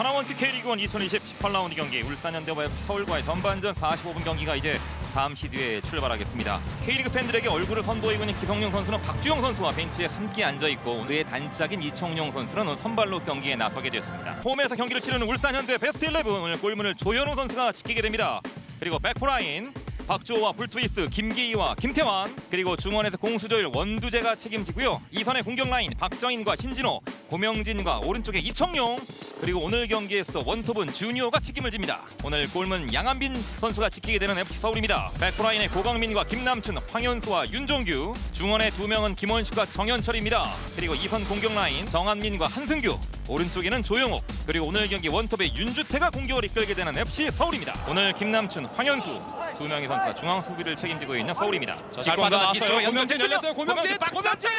하나원투 K리그1 2020 18라운드 경기 울산현대와 서울과의 전반전 45분 경기가 이제 잠시 뒤에 출발하겠습니다. K리그 팬들에게 얼굴을 선보이고 있는 기성용 선수는 박주영 선수와 벤치에 함께 앉아 있고 오늘의 단짝인 이청용 선수는 선발로 경기에 나서게 됐습니다. 홈에서 경기를 치르는 울산현대 베스트 11 오늘 골문을 조현우 선수가 지키게 됩니다. 그리고 백포라인 박주호와 풀트위스, 김기희와 김태환 그리고 중원에서 공수조일 원두재가 책임지고요. 이선의 공격 라인 박정인과 신진호, 고명진과 오른쪽에 이청용 그리고 오늘 경기에서 원톱은 주니어가 책임을 집니다. 오늘 골문 양한빈 선수가 지키게 되는 FC 서울입니다. 백프라인의 고강민과 김남춘, 황현수와 윤종규 중원의 두 명은 김원식과 정현철입니다. 그리고 이선 공격 라인 정한민과 한승규 오른쪽에는 조영욱 그리고 오늘 경기 원톱의 윤주태가 공격을 이끌게 되는 FC 서울입니다. 오늘 김남춘, 황현수 두 명의 선수가 중앙 수비를 책임지고 있는 서울입니다. 자, 잘 뒷공간 빠져나왔어요. 뒤쪽으로 연결 고명진 열렸어요. 고명진, 고명진!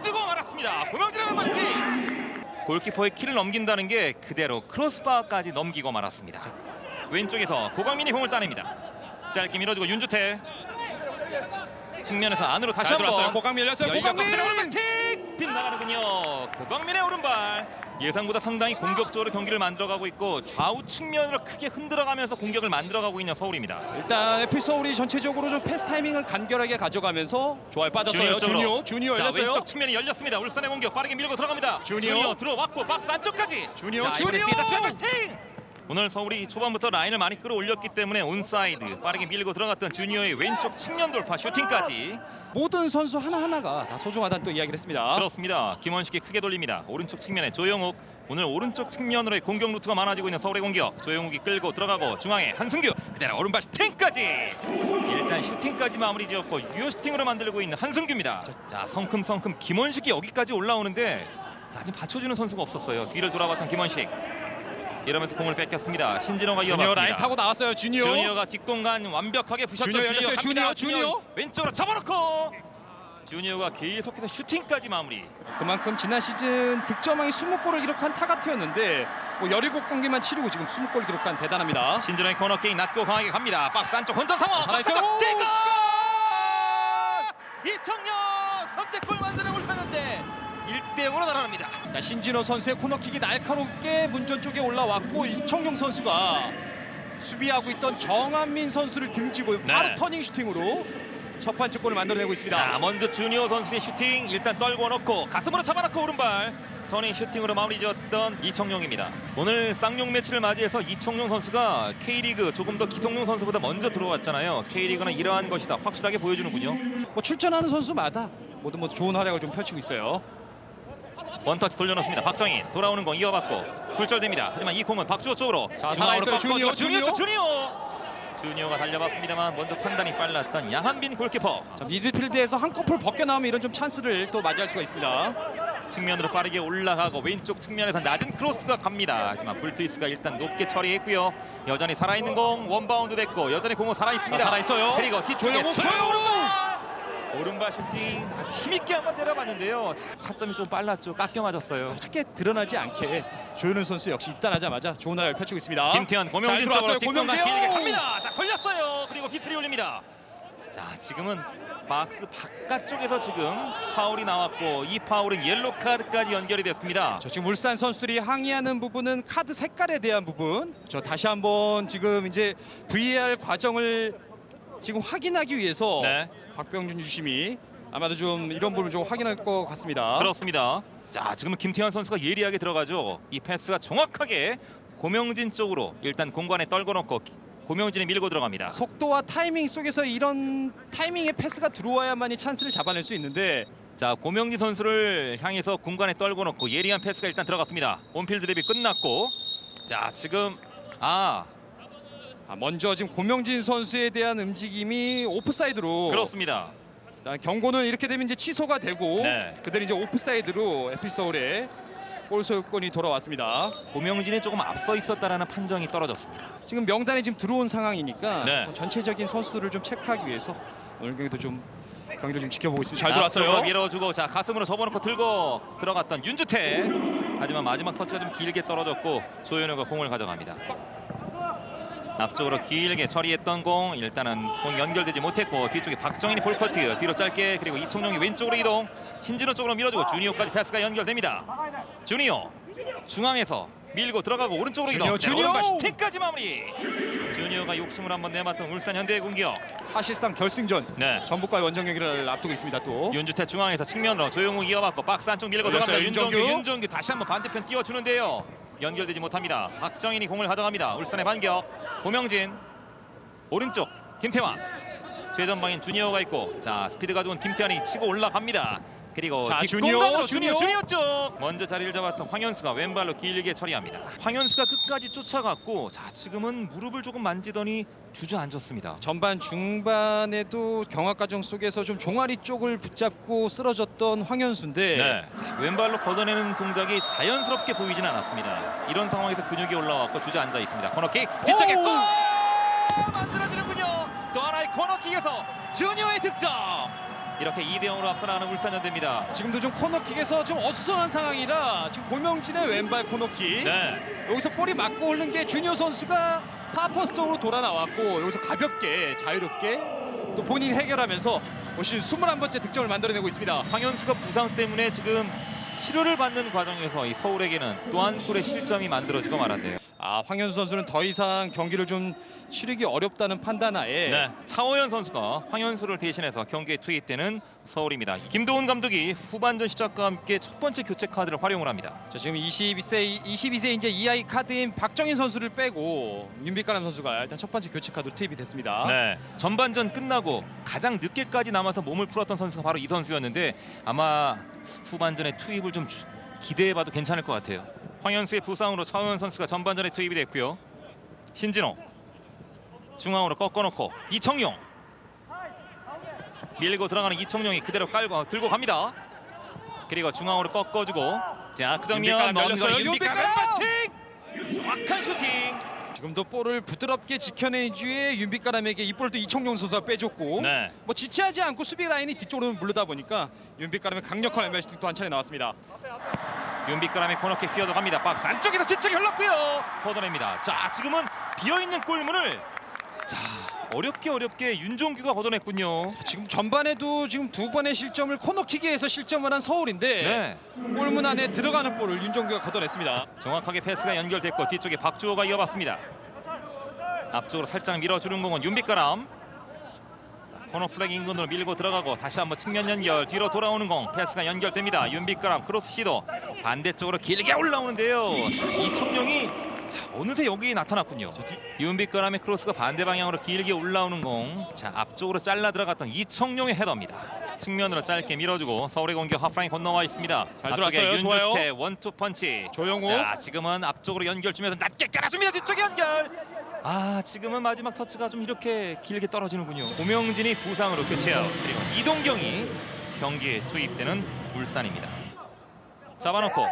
뜨고 말았습니다. 고명진의 마스팅. 골키퍼의 키를 넘긴다는 게 그대로 크로스바까지 넘기고 말았습니다. 왼쪽에서 고광민이 공을 따냅니다. 짧게 밀어주고 윤주태 측면에서 안으로 다시 잘 들어왔어요. 한번 고강민 열렸어요. 여기가 고강민! 오른발 킥 빗나가는군요. 고광민의 오른발 예상보다 상당히 공격적으로 경기를 만들어가고 있고 좌우 측면으로 크게 흔들어가면서 공격을 만들어가고 있는 서울입니다. 일단 에피 서울이 전체적으로 좀 패스 타이밍을 간결하게 가져가면서 좋아요 빠졌어요. 쪽으로. 주니어, 주니어 자, 열렸어요. 왼쪽 측면이 열렸습니다. 울산의 공격 빠르게 밀고 들어갑니다. 주니어. 들어왔고 박스 안쪽까지. 주니어, 자, 이번에 주니어! 뒤에다 최골스팅! 오늘 서울이 초반부터 라인을 많이 끌어올렸기 때문에 온사이드 빠르게 밀고 들어갔던 주니어의 왼쪽 측면 돌파 슈팅까지. 모든 선수 하나하나가 다 소중하다는 또 이야기를 했습니다. 그렇습니다. 김원식이 크게 돌립니다. 오른쪽 측면에 조영욱. 오늘 오른쪽 측면으로의 공격 루트가 많아지고 있는 서울의 공격. 조영욱이 끌고 들어가고 중앙에 한승규. 그대로 오른발 슈팅까지. 일단 슈팅까지 마무리 지었고 유효 슈팅으로 만들고 있는 한승규입니다. 자 성큼성큼 김원식이 여기까지 올라오는데 자, 지금 받쳐주는 선수가 없었어요. 뒤를 돌아봤던 김원식 이러면서 공을 뺏겼습니다 신진호가 주니어 이어봤습니다 라인 타고 나왔어요. 주니어. 주니어가 뒷공간 완벽하게 부셨죠. 주니어 열렸어요. 주니어, 주니어. 왼쪽으로 접어놓고 주니어가 계속해서 슈팅까지 마무리. 그만큼 지난 시즌 득점왕이 20골을 기록한 타가트였는데 뭐 17경기만 치르고 지금 20골 기록한 대단합니다. 신진호의 코너킥 낮고 강하게 갑니다. 박스 안쪽 혼전 상황. 박스 살아있어요. 안쪽 뛰고 이청용 선제골 만드는 울산인데 1대 0으로 날아갑니다. 자, 신진호 선수의 코너킥이 날카롭게 문전 쪽에 올라왔고 이청용 선수가 수비하고 있던 정한민 선수를 등지고 바로 네. 터닝 슈팅으로 첫 번째 골을 만들어내고 있습니다. 자 먼저 주니어 선수의 슈팅 일단 떨궈 놓고 가슴으로 잡아놓고 오른발 선의 슈팅으로 마무리 지었던 이청용입니다. 오늘 쌍용 매치를 맞이해서 이청용 선수가 K리그 조금 더 기성용 선수보다 먼저 들어왔잖아요. K리그는 이러한 것이다 확실하게 보여주는군요. 뭐 출전하는 선수마다 모두 모두 좋은 활약을 좀 펼치고 있어요. 원터치 돌려놓습니다. 박정인 돌아오는 공 이어받고 굴절됩니다. 하지만 이 공은 박주호 쪽으로 자, 살아있어요. 꺾어주고 주니어, 주니어 주니어. 주니어 주니어가 달려봤습니다만 먼저 판단이 빨랐던 양한빈 골키퍼 자, 미드필드에서 한꺼풀 벗겨 나오면 이런 좀 찬스를 또 맞이할 수가 있습니다. 측면으로 빠르게 올라가고 왼쪽 측면에서 낮은 크로스가 갑니다. 하지만 불트위스가 일단 높게 처리했고요. 여전히 살아있는 공 원바운드 됐고 여전히 공은 살아있습니다. 자, 살아있어요. 그리고 뒤쪽에 조영욱 조영욱! 오른발! 슈팅 아주 힘있게 한번 때려봤는데요. 자, 타점이 좀 빨랐죠. 깎여 맞았어요. 크게 드러나지 않게 조현우 선수 역시 입단하자마자 좋은 활약을 펼치고 있습니다. 김태현 고명진 잘 쪽으로 들어왔어요. 뒷공간 고명진! 길게 오! 갑니다. 자 걸렸어요. 그리고 비트리 올립니다. 자 지금은 박스 바깥쪽에서 지금 파울이 나왔고 이 파울은 옐로 카드까지 연결이 됐습니다. 저 지금 울산 선수들이 항의하는 부분은 카드 색깔에 대한 부분. 저 다시 한번 지금 이제 VAR 과정을 지금 확인하기 위해서 네. 박병준 주심이 아마도 좀 이런 부분을 좀 확인할 것 같습니다. 그렇습니다. 자 지금은 김태현 선수가 예리하게 들어가죠. 이 패스가 정확하게 고명진 쪽으로 일단 공간에 떨궈놓고 고명진이 밀고 들어갑니다. 속도와 타이밍 속에서 이런 타이밍의 패스가 들어와야만이 찬스를 잡아낼 수 있는데 자 고명진 선수를 향해서 공간에 떨궈놓고 예리한 패스가 일단 들어갔습니다. 온필드 랩이 끝났고 자 지금 아 아, 먼저 지금 고명진 선수에 대한 움직임이 오프사이드로 그렇습니다. 자, 경고는 이렇게 되면 이제 취소가 되고 네. 그들이 이제 오프사이드로 에피소울에 골 소유권이 돌아왔습니다. 고명진이 조금 앞서 있었다라는 판정이 떨어졌습니다. 지금 명단에 지금 들어온 상황이니까 네. 뭐 전체적인 선수들을 좀 체크하기 위해서 오늘 경기도 좀 경기를 좀 지켜보고 있습니다. 잘 들어왔어요. 밀어주고 자 가슴으로 접어놓고 들고 들어갔던 윤주태. 하지만 마지막 터치가 좀 길게 떨어졌고 조현우가 공을 가져갑니다. 앞쪽으로 길게 처리했던 공 일단은 공 연결되지 못했고 뒤쪽에 박정인이 볼커트 뒤로 짧게 그리고 이청용이 왼쪽으로 이동 신진호 쪽으로 밀어주고 주니어까지 패스가 연결됩니다. 주니어 중앙에서 밀고 들어가고 오른쪽으로 주니어, 이동. 주니어! 오른발 슈팅까지 마무리. 주니어가 욕심을 한번 내봤던 울산 현대의 공격. 사실상 결승전 네. 전북과의 원정 경기를 앞두고 있습니다. 또 윤주태 중앙에서 측면으로 조용욱 이어받고 박스 안쪽 밀고 올렸어요, 들어갑니다. 윤종규. 윤종규 다시 한번 반대편 띄워주는데요. 연결되지 못합니다. 박정인이 공을 가져갑니다. 울산의 반격. 고명진 오른쪽 김태환 최전방인 주니어가 있고 자 스피드가 좋은 김태환이 치고 올라갑니다. 그리고 자, 뒷공간으로 주니어, 주니어 쪽 먼저 자리를 잡았던 황현수가 왼발로 길게 처리합니다. 황현수가 끝까지 쫓아갔고 자 지금은 무릎을 조금 만지더니 주저앉았습니다. 전반 중반에도 경합 과정 속에서 좀 종아리 쪽을 붙잡고 쓰러졌던 황현수인데 네. 자, 왼발로 걷어내는 동작이 자연스럽게 보이진 않았습니다. 이런 상황에서 근육이 올라왔고 주저앉아 있습니다. 코너킥 뒤쪽에 오! 골 만들어지는군요. 또 하나의 코너킥에서 주니어의 득점. 이렇게 2대 0으로 앞서 나가는 울산현대입니다. 지금도 좀 코너킥에서 좀 어수선한 상황이라 지금 고명진의 왼발 코너킥 네. 여기서 볼이 맞고 흐른 게 주니어 선수가 파퍼스 쪽으로 돌아 나왔고 여기서 가볍게 자유롭게 또 본인이 해결하면서 올 시즌 21번째 득점을 만들어내고 있습니다. 황현수가 부상 때문에 지금 치료를 받는 과정에서 이 서울에게는 또 한 골의 실점이 만들어지고 말았네요. 아 황현수 선수는 더 이상 경기를 좀 치르기 어렵다는 판단하에 네. 차호연 선수가 황현수를 대신해서 경기에 투입되는 서울입니다. 김도훈 감독이 후반전 시작과 함께 첫 번째 교체 카드를 활용을 합니다. 자, 지금 22세 22세 이제 이하이 카드인 박정인 선수를 빼고 윤빛가람 선수가 일단 첫 번째 교체 카드로 투입이 됐습니다. 네. 전반전 끝나고 가장 늦게까지 남아서 몸을 풀었던 선수가 바로 이 선수였는데 아마 후반전에 투입을 좀 주- 기대해봐도 괜찮을 것 같아요. 황현수의 부상으로 차호연 선수가 전반전에 투입이 됐고요. 신진호 중앙으로 꺾어놓고 이청용 밀고 들어가는 이청용이 그대로 깔고 들고 갑니다. 그리고 중앙으로 꺾어주고 자 그 장면 윤빛가람 먼 열렸어요. 거 윤빛가람! 슈팅 정확한 슈팅 지금도 볼을 부드럽게 지켜낸 뒤에 윤빛가람에게 이 볼도 이청용 선수가 빼줬고 네. 뭐 지체하지 않고 수비 라인이 뒤쪽으로 물르다 보니까 윤빛가람의 강력한 왼발 슈팅도 한 차례 나왔습니다. 윤빛가람의 코너킥 뛰어들어갑니다. 박스 안쪽에서 뒤쪽에 흘렀고요. 걷어냅니다. 자 지금은 비어있는 골문을 자 어렵게 어렵게 윤종규가 걷어냈군요. 지금 전반에도 지금 두 번의 실점을 코너킥에서 실점을 한 서울인데 네 골문 안에 들어가는 볼을 윤종규가 걷어냈습니다. 정확하게 패스가 연결됐고 뒤쪽에 박주호가 이어봤습니다. 앞쪽으로 살짝 밀어주는 공은 윤빛가람. 자, 코너 플렉 인근으로 밀고 들어가고 다시 한번 측면 연결 뒤로 돌아오는 공 패스가 연결됩니다. 윤빛가람 크로스 시도 반대쪽으로 길게 올라오는데요. 이청용이 자 어느새 여기 나타났군요. 윤빛가람의 크로스가 반대 방향으로 길게 올라오는 공. 자 앞쪽으로 잘라 들어갔던 이청용의 헤더입니다. 측면으로 짧게 밀어주고 서울의 공격 하프라인 건너와 있습니다. 잘. 좋아요. 윤주태 원투 펀치. 조영우 자 지금은 앞쪽으로 연결 주면서 낮게 깔아줍니다. 뒤쪽 연결. 아 지금은 마지막 터치가 좀 이렇게 길게 떨어지는군요. 고명진이 부상으로 교체아웃 그리고 이동경이 경기에 투입되는 울산입니다. 잡아놓고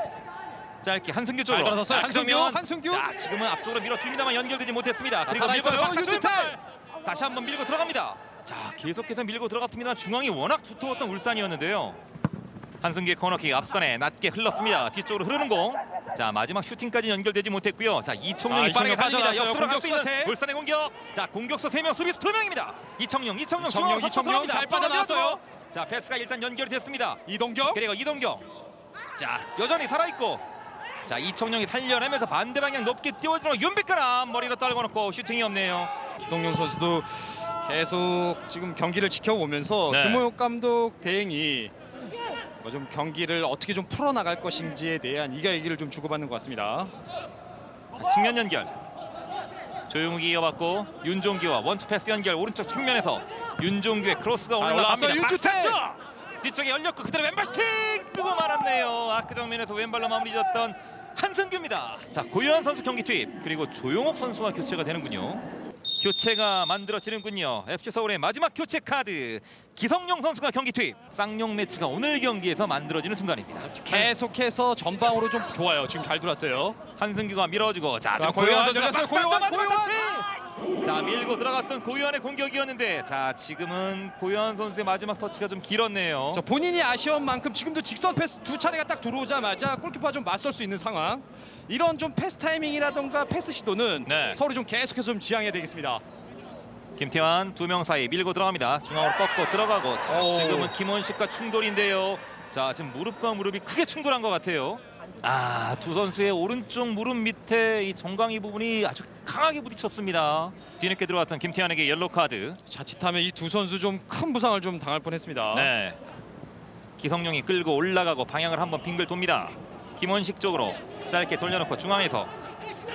짧게 한승규 쪽으로 잘. 자, 한승규, 한승규. 자 지금은 앞쪽으로 밀어줍니다만 연결되지 못했습니다. 그리고 밀고 살아있어요. 다시 한번 밀고 들어갑니다. 자 계속해서 밀고 들어갔습니다. 중앙이 워낙 두터웠던 울산이었는데요. 한승규의 코너킥 앞선에 낮게 흘렀습니다. 뒤쪽으로 흐르는 공. 자 마지막 슈팅까지 연결되지 못했고요. 자 이청용이 자, 빠르게 이청용 달립니다. 역수로 갈수 공격수 있는 세. 울산의 공격. 자 공격수 3명, 수비수 2명입니다. 이청용, 이청용, 이청용, 이청용. 잘 빠져나왔어요. 자 패스가 일단 연결이 됐습니다. 이동경 그리고 이동경. 자 여전히 살아있고. 자 이청용이 살려내면서 반대 방향 높게 띄워주는 윤빛가람 머리로 떨궈놓고 슈팅이 없네요. 기성용 선수도 계속 지금 경기를 지켜보면서 네. 김호혁 감독 대행이 뭐 좀 경기를 어떻게 좀 풀어나갈 것인지에 대한 이야기를 좀 주고받는 것 같습니다. 측면 연결. 조용욱이 이어받고 윤종규와 원투 패스 연결 오른쪽 측면에서 윤종규의 크로스가 잘 올라갑니다. 안쪽! 뒤쪽에 열렸고 그대로 왼발 슈팅 뜨고 말았네요. 아크 정면에서 왼발로 마무리 졌던 한승규입니다. 자 고요한 선수 경기 투입 그리고 조용욱 선수와 교체가 되는군요. 교체가 만들어지는군요. FC 서울의 마지막 교체 카드 기성용 선수가 경기 투입. 쌍용 매치가 오늘 경기에서 만들어지는 순간입니다. 계속해서 전방으로 좀 좋아요. 지금 잘 들어왔어요. 한승규가 밀어주고 자, 자, 고요한 고요한 선수가 열렸어요. 박스 안쪽 고요한, 마지막 터치! 자 밀고 들어갔던 고요한의 공격이었는데 자 지금은 고요한 선수의 마지막 터치가 좀 길었네요. 자, 본인이 아쉬운 만큼 지금도 직선 패스 두 차례가 딱 들어오자마자 골키퍼가 좀 맞설 수 있는 상황. 이런 좀 패스 타이밍이라던가 패스 시도는 네. 서울이 좀 계속해서 좀 지향해야 되겠습니다. 김태환 두 명 사이 밀고 들어갑니다. 중앙으로 꺾고 들어가고 자 오. 지금은 김원식과 충돌인데요. 자 지금 무릎과 무릎이 크게 충돌한 것 같아요. 아, 두 선수의 오른쪽 무릎 밑에 이 정강이 부분이 아주 강하게 부딪혔습니다. 뒤늦게 들어왔던 김태환에게 옐로 카드. 자칫하면 이 두 선수 좀 큰 부상을 좀 당할 뻔했습니다. 네. 기성용이 끌고 올라가고 방향을 한번 빙글 돕니다. 김원식 쪽으로 짧게 돌려놓고 중앙에서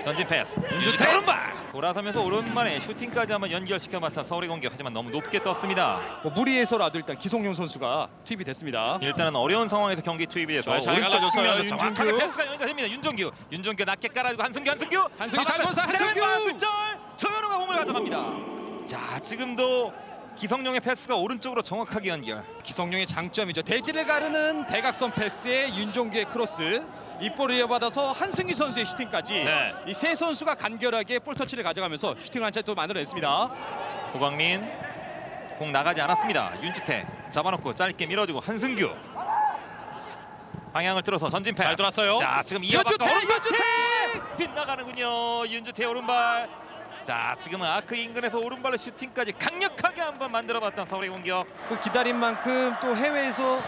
전진 패스. 윤주태 오른발. 돌아서면서 오른발에 슈팅까지 한번 연결시켜 봤던 서울의 공격 하지만 너무 높게 떴습니다. 뭐 무리해서라도 일단 기성용 선수가 투입이 됐습니다. 일단은 어려운 상황에서 경기 투입이 돼서 잘, 잘 오른쪽 갈라줬어요, 윤준규. 정확하게 패스가 연결됩니다. 윤종규, 윤종규 낮게 깔아주고 한승규, 한승규, 한승규 잘 잡았어요. 한승규! 왼발! 정현우가 공을 가져갑니다. 자, 지금도 기성용의 패스가 오른쪽으로 정확하게 연결. 기성용의 장점이죠. 대지를 가르는 대각선 패스에 윤종규의 크로스, 이 볼을 이어받아서 한승희 선수의 슈팅까지 네. 이 세 선수가 간결하게 볼 터치를 가져가면서 슈팅 한채또 만들어냈습니다. 고광민 공 나가지 않았습니다. 윤주태 잡아놓고 짧게 밀어주고 한승규 방향을 틀어서 전진 패스. 잘 돌았어요. 자, 지금 이어받고 윤주태, 오른발! 빗나가는군요. 윤주태 오른발. 자, 지금은 아크 인근에서 오른발로 슈팅까지 강력하게 한번 만들어봤던 서울의 공격. 그 기다린 만큼 또 해외에서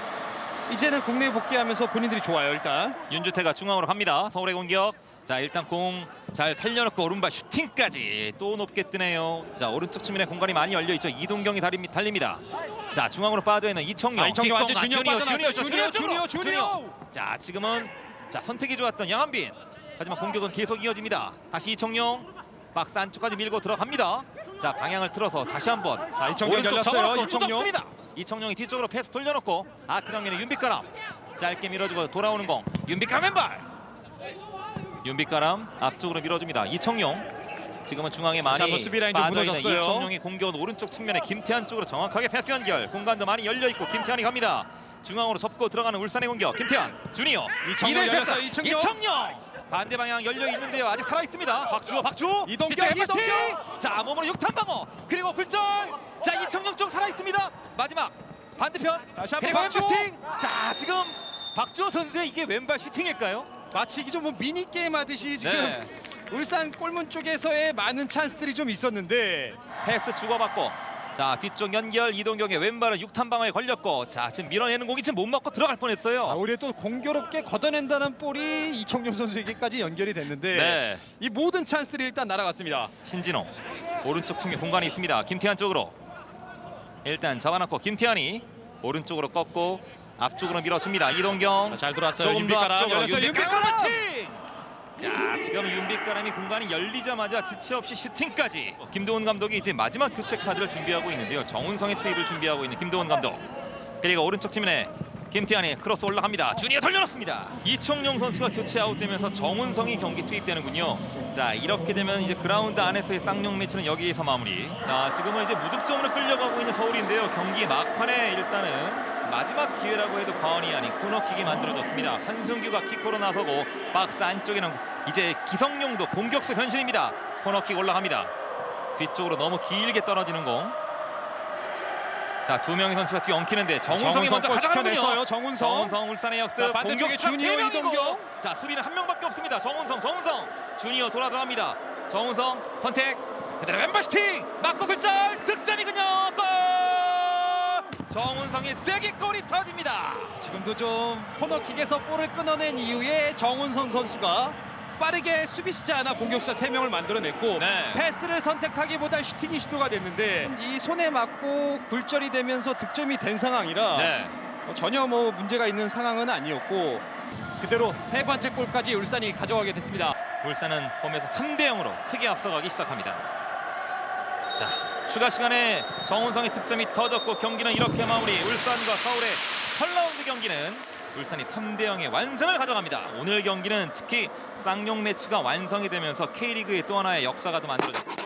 이제는 국내에 복귀하면서 본인들이 좋아요. 일단 윤주태가 중앙으로 갑니다. 서울의 공격. 자 일단 공 잘 살려놓고 오른발 슈팅까지 또 높게 뜨네요. 자 오른쪽 측면에 공간이 많이 열려 있죠. 이동경이 달립, 달립니다. 자 중앙으로 빠져 있는 이청용. 자, 이청용 완전 뒷공간. 주니어 빠져나왔어요. 주니어, 주니어, 주니어, 주니어. 자 지금은 자 선택이 좋았던 양한빈. 하지만 공격은 계속 이어집니다. 다시 이청용 박스 안쪽까지 밀고 들어갑니다. 자 방향을 틀어서 다시 한번 자, 이청용 오른쪽 열렸어요. 이청용. 쫓습니다. 이청용이 뒤쪽으로 패스 돌려놓고 아크 정면에 윤빛가람 짧게 밀어주고 돌아오는 공 윤빛가람 왼발 윤빛가람 앞쪽으로 밀어줍니다. 이청용 지금은 중앙에 많이 다시 한번 수비 라인 좀 빠져있는 무너졌어요. 이청용이 공격은 오른쪽 측면에 김태환 쪽으로 정확하게 패스 연결 공간도 많이 열려 있고 김태환이 갑니다. 중앙으로 접고 들어가는 울산의 공격 김태환 주니어 이청용 이대 열렸어요, 패스. 이청용. 이청용 반대 방향 열려 있는데요 아직 살아 있습니다. 박주호 박주호 이동경, 뒤쪽에. 이동경. 자 몸으로 육탄 방어 그리고 굴절 자 이청용 쪽 살아 있습니다. 마지막 반대편 다시 한번 그리고 박주호. 슈팅 자 지금 박주호 선수의 이게 왼발 슈팅일까요? 마치 이게 좀뭐 미니 게임 하듯이 지금 네. 울산 골문 쪽에서의 많은 찬스들이 좀 있었는데 패스 주고받고 자 뒤쪽 연결 이동경의 왼발은 육탄 방어에 걸렸고 자 지금 밀어내는 공이 지금 못 맞고 들어갈 자, 뻔했어요. 우리 또 공교롭게 걷어낸다는 볼이 이청용 선수에게까지 연결이 됐는데 네 이 모든 찬스들이 일단 날아갔습니다. 신진호 오른쪽 측면 공간이 있습니다. 김태환 쪽으로 일단 잡아놓고 김태환이 오른쪽으로 꺾고 앞쪽으로 밀어줍니다. 이동경 자, 잘 돌았어요. 조금 더 윤빛가람 앞쪽으로 열렸어요. 윤빛가람 윤빛가람. 자 지금 윤빛가람이 공간이 열리자마자 지체 없이 슈팅까지. 김도훈 감독이 이제 마지막 교체 카드를 준비하고 있는데요. 정훈성의 투입을 준비하고 있는 김도훈 감독. 그리고 오른쪽 측면에 김태환이 크로스 올라갑니다. 주니어 돌려놓습니다. 이청용 선수가 교체 아웃되면서 정훈성이 경기 투입되는군요. 자 이렇게 되면 이제 그라운드 안에서의 쌍용 매치는 여기에서 마무리. 자 지금은 이제 무득점으로 끌려가고 있는 서울인데요. 경기 막판에 일단은 마지막 기회라고 해도 과언이 아닌 코너킥이 만들어졌습니다. 한승규가 키커로 나서고 박스 안쪽에는 이제 기성용도 공격수 변신입니다. 코너킥 올라갑니다. 뒤쪽으로 너무 길게 떨어지는 공. 자, 두 명의 선수가 뒤 엉키는데 정훈성이 먼저 골 가져가는군요. 지켜냈어요. 정훈성. 정훈성 울산의 역습. 자, 반대쪽에 공격수가 주니어, 세 명이고. 이동경. 자, 수비는 한 명밖에 없습니다. 정훈성, 정훈성. 주니어 돌아 들어갑니다. 정훈성 선택. 그대로 왼발 슈팅. 맞고 글절. 득점이군요. 골! 정훈성의 쐐기골이 터집니다. 지금도 좀 코너킥에서 볼을 끊어낸 이후에 정훈성 선수가 빠르게 수비 숫자 하나 공격 숫자 3명을 만들어냈고 네. 패스를 선택하기보다 슈팅이 시도가 됐는데 이 손에 맞고 굴절이 되면서 득점이 된 상황이라 네. 어, 전혀 뭐 문제가 있는 상황은 아니었고 그대로 세 번째 골까지 울산이 가져가게 됐습니다. 울산은 홈에서 3대 0으로 크게 앞서가기 시작합니다. 자, 추가 시간에 정훈성의 득점이 터졌고 경기는 이렇게 마무리. 울산과 서울의 8라운드 경기는 울산이 3대 0의 완승을 가져갑니다. 오늘 경기는 특히 쌍용 매치가 완성이 되면서 K리그의 또 하나의 역사가 또 만들어졌습니다.